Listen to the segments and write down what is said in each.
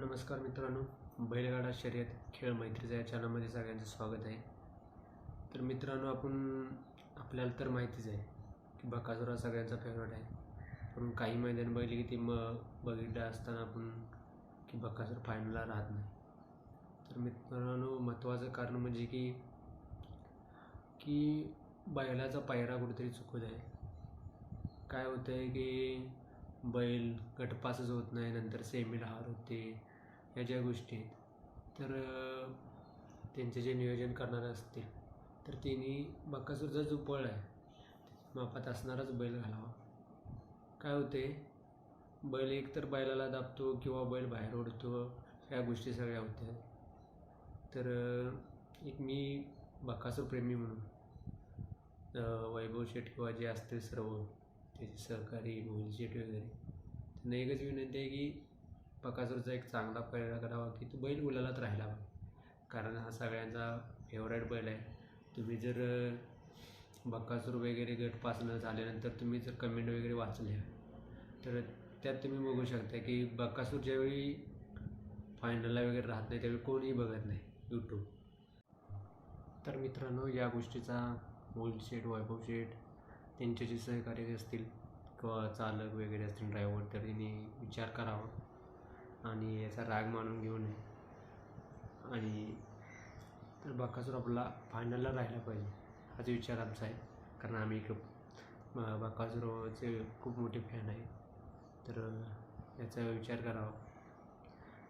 नमस्कार मित्रांनो बैलगाडा शर्यत खेळ मैत्रीचा या चॅनलमध्ये सगळ्यांचं स्वागत आहे. तर मित्रांनो आपण आपल्याला तर माहितीच आहे की बकासूर हा सगळ्यांचा फेवरेट आहे. पण काही मैदान बघितले की ते मग बघितलं असताना आपण की बकासूर फायनलला राहत नाही. तर मित्रांनो महत्त्वाचं कारण म्हणजे की की बैलाचा पायरा कुठेतरी चुकत आहे. काय होतं आहे की बैल गटपासच होत नाही नंतर सेमीला हार होते या ज्या गोष्टी आहेत. तर त्यांचे जे नियोजन करणारे असतील तर त्यांनी बकासूरचा जो पळ आहे मापात असणाराच बैल घालावा. काय होते बैल एक तर बैलाला दाबतो किंवा बैल बाहेर ओढतो ह्या गोष्टी सगळ्या होत्या. तर एक मी बकासूर प्रेमी म्हणून वैभव शेठ किंवा जे असतील सर्व त्याची सहकारी मोहिल वगैरे. त्यांना एकच विनंती आहे की बकासूरचा एक चांगला प्रयत्न करावा की तो बैल गुलालात राहिला कारण हा सगळ्यांचा फेवरेट बैल आहे. तुम्ही जर बक्कासूर बकासूर वगैरे गट झाल्यानंतर तुम्ही जर कमेंट वगैरे वाचल्या तर त्यात तुम्ही बघू शकता की बकासूर ज्यावेळी फायनलला वगैरे राहत नाही त्यावेळी कोणीही बघत नाही यूट्यूब तर मित्रांनो या गोष्टीचा मोहिल शेट वैभव शेठ त्यांचे जे सहकारी असतील किंवा चालक वगैरे असतील ड्रायव्हर तर त्यांनी विचार करावा. आणि याचा राग मानून घेऊ नये. आणि तर बाकासूर आपला फायनलला राहिला पाहिजे हाच विचार आमचा आहे. कारण आम्ही एक अं, खूप मोठे फॅन आहे. तर याचा विचार करावा.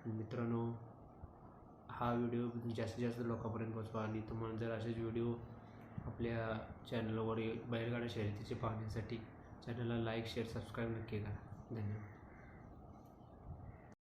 आणि मित्रांनो हा व्हिडिओ जास्तीत जास्त लोकांपर्यंत पोचवा आणि तुम्हाला जर असेच व्हिडिओ आपल्या चॅनलवर बैलगाडा शर्यतीचे पाहण्यासाठी चॅनलला लाईक शेअर सबस्क्राईब नक्की करा. धन्यवाद.